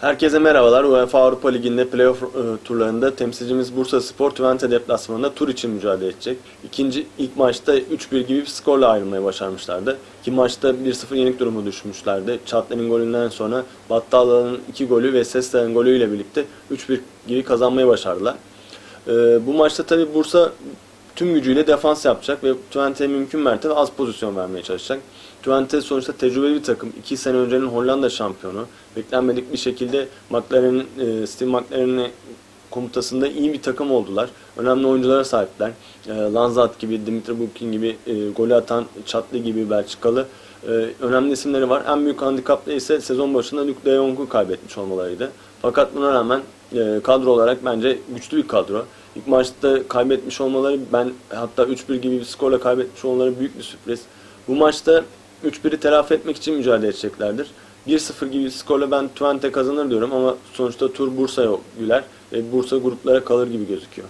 Herkese merhabalar. UEFA Avrupa Ligi'nde playoff e, turlarında temsilcimiz Bursa Spor Twente deplasmanında tur için mücadele edecek. İkinci ilk maçta 3-1 gibi bir skorla ayrılmayı başarmışlardı. İki maçta 1-0 yenik durumu düşmüşlerdi. Çatlı'nın golünden sonra Battala'nın 2 golü ve Sesta'nın golüyle birlikte 3-1 gibi kazanmayı başardılar. E, bu maçta tabi Bursa tüm gücüyle defans yapacak ve Twente'ye mümkün mertebe az pozisyon vermeye çalışacak. Twente sonuçta tecrübeli bir takım. 2 sene öncenin Hollanda şampiyonu. Beklenmedik bir şekilde McLaren'in, e, Steve McLaren'in komutasında iyi bir takım oldular. Önemli oyunculara sahipler. E, Lanzat gibi, Dimitri Bukin gibi, e, golü atan Çatlı gibi Belçikalı e, önemli isimleri var. En büyük handikaplı ise sezon başında Luke de Jong'u kaybetmiş olmalarıydı. Fakat buna rağmen e, kadro olarak bence güçlü bir kadro. İlk maçta kaybetmiş olmaları ben hatta 3-1 gibi bir skorla kaybetmiş olmaları büyük bir sürpriz. Bu maçta 3-1'i telafi etmek için mücadele edeceklerdir. 1-0 gibi skorla ben Twente kazanır diyorum ama sonuçta tur Bursa'ya güler ve Bursa gruplara kalır gibi gözüküyor.